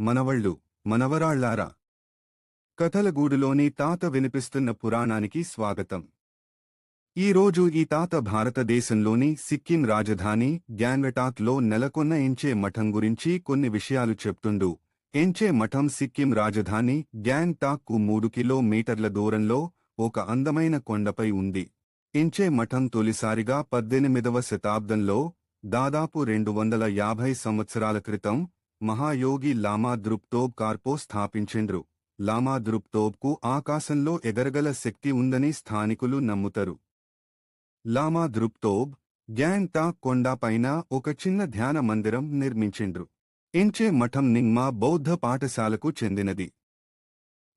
మనవళ్ళు మనవరాళ్ళారా. కథలగూడులోని తాత వినిపిస్తున్న పురాణానికి స్వాగతం. ఈరోజు ఈ తాత భారతదేశంలోని సిక్కిం రాజధాని గ్యాన్వెటాక్లో నెలకొన్న ఎంచే మఠం గురించి కొన్ని విషయాలు చెప్తుండు. ఎంచే మఠం సిక్కిం రాజధాని గ్యాంగ్టాక్కు మూడు కిలోమీటర్ల దూరంలో ఒక అందమైన కొండపై ఉంది. ఎంచే మఠం తొలిసారిగా పద్దెనిమిదవ శతాబ్దంలో దాదాపు రెండు వందల యాభై సంవత్సరాల క్రితం మహాయోగి లామా ద్రుప్తోబ్ కార్పో స్థాపించిండ్రు. లామా ద్రుప్తోబ్కు ఆకాశంలో ఎగరగల శక్తి ఉందని స్థానికులు నమ్ముతారు. లామా ద్రుప్తోబ్ గ్యాంగ్తా కొండపైన ఒక చిన్న ధ్యాన మందిరం నిర్మించిండ్రు. ఎంచే మఠం నింగ్మా బౌద్ధ పాఠశాలకు చెందినది.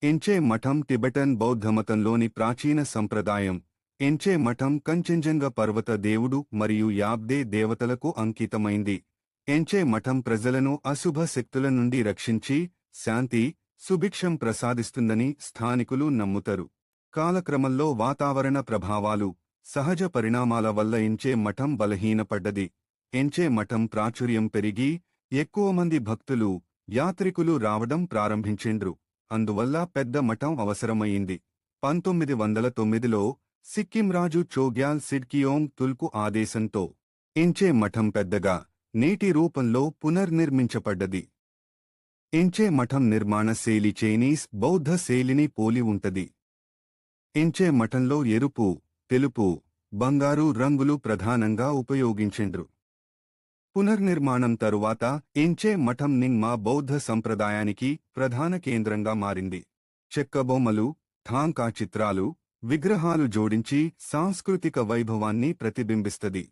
ఎంచే మఠం టిబెటన్ బౌద్ధమతంలోని ప్రాచీన సంప్రదాయం. ఎంచే మఠం కంచెంజంగ పర్వత దేవుడు మరియు యాబ్దే దేవతలకు అంకితమైంది. ఎంచే మఠం ప్రజలను అశుభ శక్తుల నుండి రక్షించి శాంతి సుభిక్షం ప్రసాదిస్తుందని స్థానికులు నమ్ముతారు. కాలక్రమంలో వాతావరణ ప్రభావాలు సహజ పరిణామాల వల్ల ఎంచే మఠం బలహీనపడ్డది. ఎంచే మఠం ప్రాచుర్యం పెరిగి ఎక్కువ మంది భక్తులు యాత్రికులు రావడం ప్రారంభించిండ్రు. అందువల్ల పెద్ద మఠం అవసరమయ్యింది పంతొమ్మిది వందల తొమ్మిదిలో సిక్కిం రాజు చోగ్యాల్ సిడ్కియోంగ్ తుల్కు ఆదేశంతో ఎంచే మఠం పెద్దగా నేటి రూపంలో పునర్నిర్మించబడ్డది. ఇంచే మఠం నిర్మాణ శైలి చైనీస్ బౌద్ధ శైలిని పోలి ఉంటది. ఇంచే మఠంలో ఎరుపు తెలుపు బంగారు రంగులు ప్రధానంగా ఉపయోగించిండ్రు. పునర్నిర్మాణం తరువాత ఎంచే మఠం నింగ్మా బౌద్ధ సంప్రదాయానికి ప్రధాన కేంద్రంగా మారింది. చెక్కబొమ్మలు థాంకా చిత్రాలు విగ్రహాలు జోడించి సాంస్కృతిక వైభవాన్ని ప్రతిబింబిస్తది.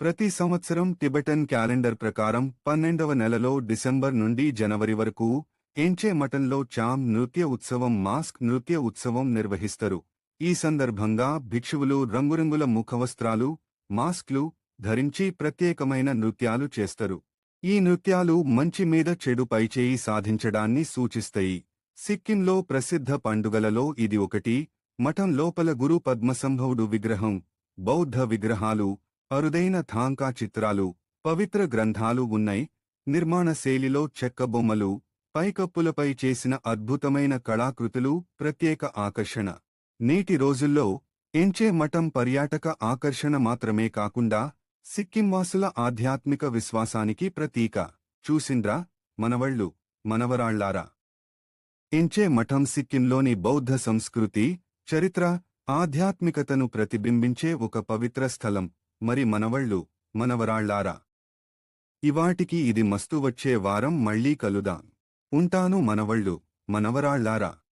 ప్రతి సంవత్సరం టిబెటన్ క్యాలెండర్ ప్రకారం పన్నెండవ నెలలో డిసెంబర్ నుండి జనవరి వరకు ఎంచే మఠంలో చామ్ నృత్య ఉత్సవం మాస్క్ నృత్య ఉత్సవం నిర్వహిస్తారు. ఈ సందర్భంగా భిక్షువులు రంగురంగుల ముఖవస్త్రాలు మాస్క్లు ధరించి ప్రత్యేకమైన నృత్యాలు చేస్తారు. ఈ నృత్యాలు మంచి మీద చెడు పైచేయి సాధించడాన్ని సూచిస్తాయి. సిక్కింలో ప్రసిద్ధ పండుగలలో ఇది ఒకటి. మఠం లోపల గురు పద్మసంభవుడు విగ్రహం బౌద్ధ విగ్రహాలు అరుదైన థాంకా చిత్రాలు పవిత్ర గ్రంథాలు ఉన్నాయి. నిర్మాణ శైలిలో చెక్క బొమ్మలు పైకప్పులపై చేసిన అద్భుతమైన కళాకృతులు ప్రత్యేక ఆకర్షణ. నేటి రోజుల్లో ఎంచే మఠం పర్యాటక ఆకర్షణ మాత్రమే కాకుండా సిక్కింవాసుల ఆధ్యాత్మిక విశ్వాసానికి ప్రతీక. చూసింద్రా మనవళ్ళు మనవరాళ్ళారా! ఎంచే మఠం సిక్కింలోని బౌద్ధ సంస్కృతి చరిత్ర ఆధ్యాత్మికతను ప్రతిబింబించే ఒక పవిత్ర స్థలం. మరి మనవళ్ళు మనవరాళ్ళారా ఇవాటికి ఇది మస్తు వచ్చే వారం మళ్ళీ కలుదా. ఉంటాను మనవళ్ళు మనవరాళ్ళారా